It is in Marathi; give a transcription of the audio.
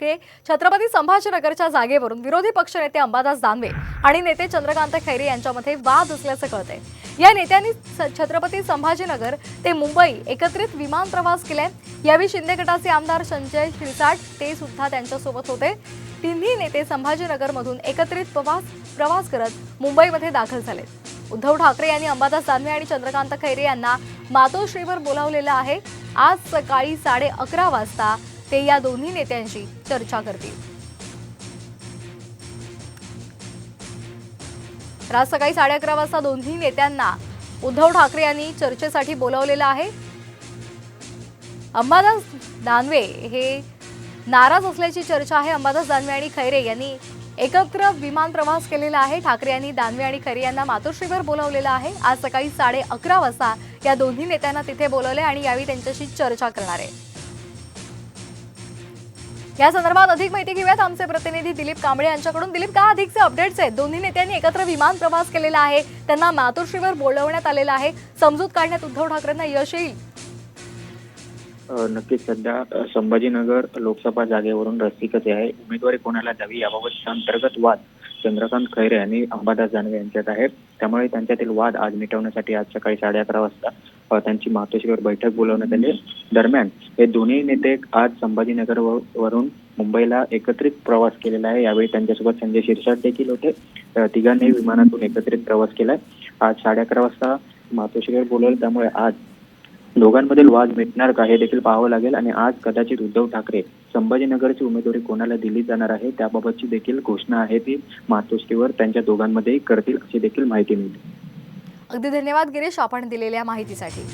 छत्रपती संभाजीनगरच्या जागेवरून विरोधी पक्षनेते अंबादास दानवे आणि नेते चंद्रकांत खैरे यांच्यामध्ये वाद असल्याचं कळतंय. या नेत्यांनी छत्रपती संभाजीनगर ते मुंबई एकत्रित विमान प्रवास केलाय. यावेळी शिंदे गटाचे आमदार संजय शिरसाट ते सुद्धा त्यांच्यासोबत होते. तिन्ही नेते संभाजीनगरमधून एकत्रित प्रवास प्रवास करत मुंबईमध्ये दाखल झाले उद्धव ठाकरे यांनी अंबादास दानवे आणि चंद्रकांत खैरे यांना मातोश्रीवर बोलावलेलं आहे. आज सकाळी साडे अकरा वाजता ते या दोन्ही नेत्यांशी चर्चा करतील. आज सकाळी साडे अकरा वाजता दोन्ही नेत्यांना उद्धव ठाकरे यांनी चर्चेसाठी बोलावलेलं आहे. अंबादास दानवे हे नाराज असल्याची चर्चा आहे. अंबादास दानवे आणि खैरे यांनी एकत्र विमान प्रवास केलेला आहे. ठाकरे यांनी दानवे आणि खैरे यांना मातोश्रीवर बोलावलेलं आहे. आज सकाळी साडे अकरा वाजता या दोन्ही नेत्यांना तिथे बोलवले आणि यावेळी त्यांच्याशी चर्चा करणार आहे. या संदर्भात अधिक माहिती घेऊयात आमचे प्रतिनिधी दिलीप कांबळे यांच्याकडून. दिलीप का अधिकचे अपडेट्स आहेत? दोन्ही नेत्यांनी एकत्र विमान प्रवास केलेला आहे. त्यांना मातोश्रीवर बोलवण्यात आलेला आहे. समजूत काढण्यात उद्धव ठाकरेंना यश येईल. नक्कीच सध्या संभाजीनगर लोकसभा जागेवरून रस्सीकच आहे. उमेदवारी कोणाला द्यावी याबाबत अंतर्गत वाद चंद्रकांत खैरे आणि अंबादास दानवे यांच्यात आहे त्यामुळे त्यांच्यातील वाद आज मिटवण्यासाठी आज सकाळी साडे अकरा वाजता त्यांची मातोश्रीवर बैठक बोलवण्यात आली. दरम्यान हे दोन्ही नेते आज संभाजीनगर वरून मुंबईला एकत्रित प्रवास केलेला आहे. यावेळी त्यांच्यासोबत संजय शिरसाट देखील होते. तिघांनी विमानातून एकत्रित प्रवास केलाय आज साडे अकरा वाजता मातोश्रीवर बोलवलं. त्यामुळे आज दोघांमधील वाद मिटणार का हे देखील पाहावं लागेल. आणि आज कदाचित उद्धव ठाकरे संभाजीनगरची उमेदवारी कोणाला दिली जाणार आहे त्याबाबतची देखील घोषणा आहे ती मातोश्रीवर. त्यांच्या दोघांमध्ये करतील अशी देखील माहिती मिळते. अगदी धन्यवाद गिरीश आपण दिलेल्या माहितीसाठी.